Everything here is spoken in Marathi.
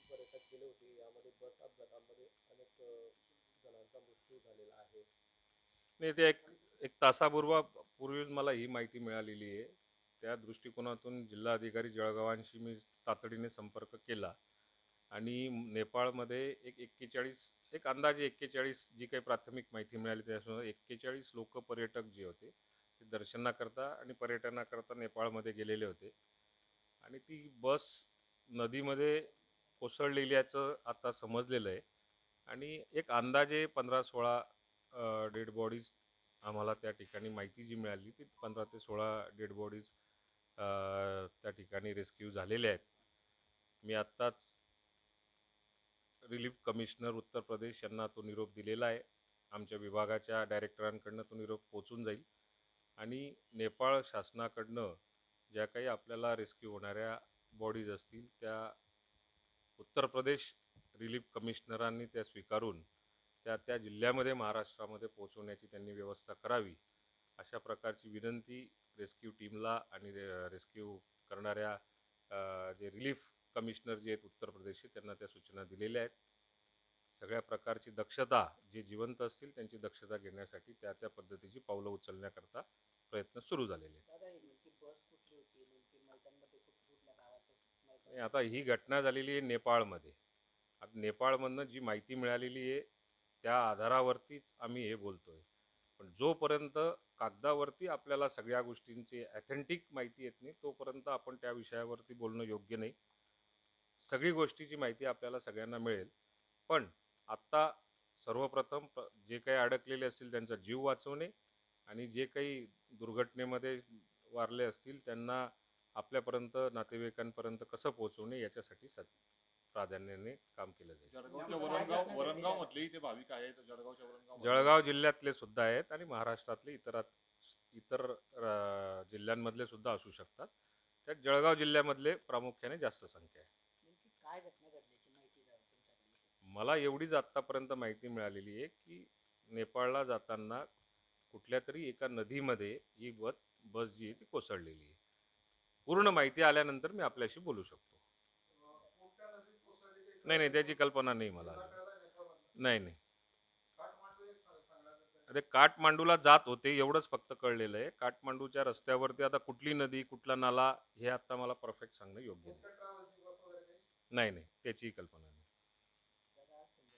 पर्यटक गेले होते. यामध्ये बस अपघातामध्ये अनेक जणांचा मृत्यू झालेला आहे. नाही ते एक एक तासापूर्वा पूर्वीच मला ही माहिती मिळालेली आहे. त्या दृष्टिकोनातून जिल्हाधिकारी जळगावांशी मी तातडीने संपर्क केला. आणि नेपाळमध्ये एक एक्केचाळीस एक अंदाजे एक्केचाळीस जी काही प्राथमिक माहिती मिळाली त्यासमोर एक्केचाळीस लोक पर्यटक जे होते ते दर्शनाकरता आणि पर्यटनाकरता नेपाळमध्ये गेलेले होते. आणि ती बस नदीमध्ये कोसळलेल्याचं आता समजलेलं आहे. आणि एक अंदाजे पंधरा सोळा डेड बॉडीज आम्हाला त्या ठिकाणी माहिती जी मिळाली ती पंधरा ते सोळा डेड बॉडीज त्या ठिकाणी रेस्क्यू झालेल्या आहेत. मी आत्ताच रिलीफ कमिशनर उत्तर प्रदेश यांना तो निरोप दिलेला आहे. आमच्या विभागाच्या डायरेक्टरांकडनं तो निरोप पोचून जाईल. आणि नेपाळ शासनाकडनं ज्या काही आपल्याला रेस्क्यू होणाऱ्या बॉडीज असतील त्या उत्तर प्रदेश रिलीफ कमिशनरांनी त्या स्वीकारून त्या त्या जिल्ह्यामध्ये महाराष्ट्रामध्ये पोहोचवण्याची त्यांनी व्यवस्था करावी अशा प्रकारची विनंती रेस्क्यू टीमला आणि रे रेस्क्यू करणाऱ्या जे रिलीफ कमिशनर जे आहेत उत्तर प्रदेशचे त्यांना त्या सूचना दिलेल्या आहेत. सगळ्या प्रकारची दक्षता जे जिवंत असतील त्यांची दक्षता घेण्यासाठी त्या त्या पद्धतीची पावलं उचलण्याकरता प्रयत्न सुरू झालेले आहेत दादा ही नेमकी बस कुठली होती नेमकी मैदानमध्ये कुठ कुठल्या गावाचं आणि आता ही घटना झालेली आहे नेपाळमध्ये. आता नेपाळमधनं जी माहिती मिळालेली आहे त्या आधारावरतीच आम्ही हे बोलतो आहे पण जोपर्यंत कागदावरती आपल्याला सगळ्या गोष्टींची ॲथेंटिक माहिती येत नाही तोपर्यंत आपण त्या विषयावरती बोलणं योग्य नाही. सगळी गोष्टीची माहिती आपल्याला सगळ्यांना मिळेल. पण आत्ता सर्वप्रथम जे काही अडकलेले असतील त्यांचा जीव वाचवणे आणि जे काही दुर्घटनेमध्ये वारले असतील त्यांना आपल्यापर्यंत नातेवाईकांपर्यंत कसं पोहोचवणे याच्यासाठी सद प्राधान्याने काम केलं जाईल. जळगावच्या यामध्ये वरणगाव काय वरणगाव मधलेही ते भाविक आहेत जळगावच्या वरणगाव जळगाव जिल्ह्यातले सुद्धा आहेत आणि महाराष्ट्रातले इतर इतर अ, जिल्ह्यांमधले सुद्धा असू शकतात. त्यात जळगाव जिल्ह्यामधले प्रामुख्याने जास्त संख्या आहे. नेमकी काय घटना घडल्याची माहिती द्या तुमच्याकडे मला एवढीच आत्तापर्यंत माहिती मिळालेली आहे की नेपाळला जाताना कुठल्या तरी एका नदीमध्ये ही बस बस जी आहे ती कोसळलेली आहे. पूर्ण माहिती आल्यानंतर मी आपल्याशी बोलू शकतो. नाही नाही त्याची कल्पना नाही मला नाही नाही. अरे काठमांडूला जात होते एवढंच फक्त कळलेलं आहे. काठमांडूच्या रस्त्यावरती आता कुठली नदी कुठला नाला हे आता मला परफेक्ट सांगणं योग्य नाही. नाही नाही कल्पना नाही.